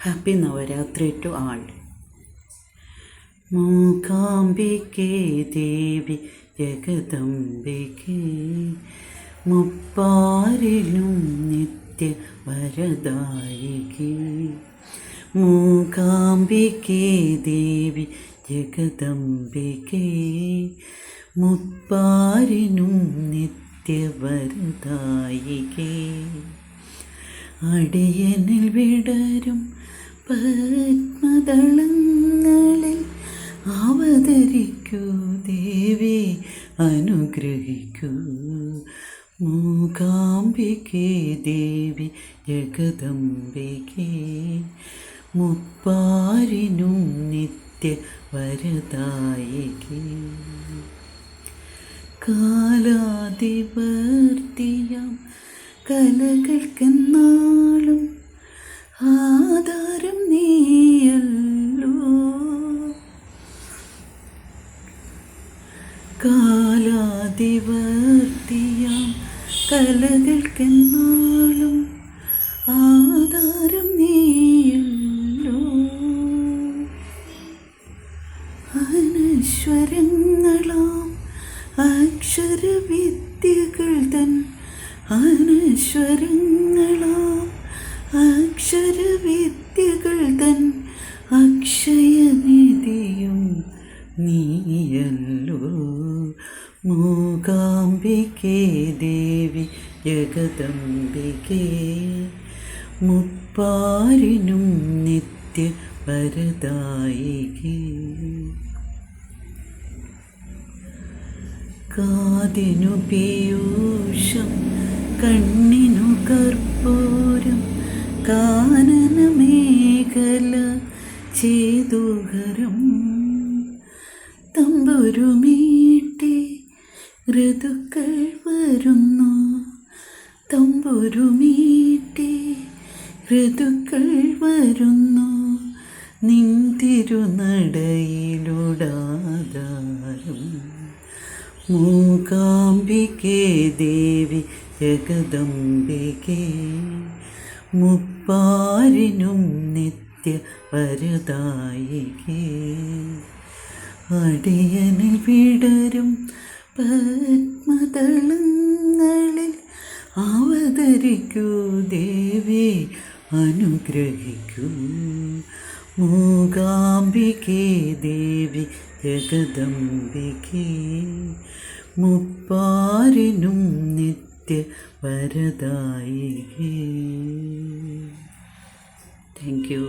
Happy Navaratri to all മൂകാംബികേ ദേവി ജഗദംബികേ മുപ്പാരിലും നിത്യ വരദായികേ മൂകാംബികേ ദേവി ജഗദംബികേ മുപ്പാരിനും നിത്യവരദായികേ അടിയനിൽ വിടരും പത്മദളങ്ങളിൽ അവതരിക്കൂ ദേവി അനുഗ്രഹിക്കൂ. മൂകാംബികേ ദേവി ജഗദംബികേ. മുപ്പാരിനും നിത്യ വരദായികേ. കാലാതിവർത്തിയാം കലകൾക്കെന്നാളും ആധാരം നീയല്ലോ. കാലാതിവർത്തിയാം കലകൾക്കെന്നാലും ആധാരം നീയല്ലോ. അനശ്വരങ്ങളാം അക്ഷരവിദ്യകൾ തൻ അനശ്വരങ്ങളാം അക്ഷരവിദ്യകൾ തൻ അക്ഷയനിധിയും നീയല്ലോ. മൂകാംബികേ ദേവി ജഗദംബികേ മുപ്പാരിനും നിത്യ വരദായികേ. കാതിനു പീയൂഷം കണ്ണിനു കർപ്പൂരം കാനനമേഖല ചേതുഹരം തമ്പുരുമീട്ടി ഋതുക്കൾ വരുന്നു. തമ്പുരുമീട്ടി ഋതുക്കൾ വരുന്നു. നിൻ തിരുനടയിലുടാധാരം മൂകാംബികേ ദേവി ജഗദംബികേ മുപ്പാരിനും നിത്യ വരദായികേ അടിയനിൽ വിടരും പത്മതളങ്ങളിൽ അവതരിക്കൂ ദേവി അനുഗ്രഹിക്കൂ. മൂകാംബികേ ദേവി ജഗദംബികേ. മുപ്പാരിനും നിത്യ വരദായികേ താങ്ക് യു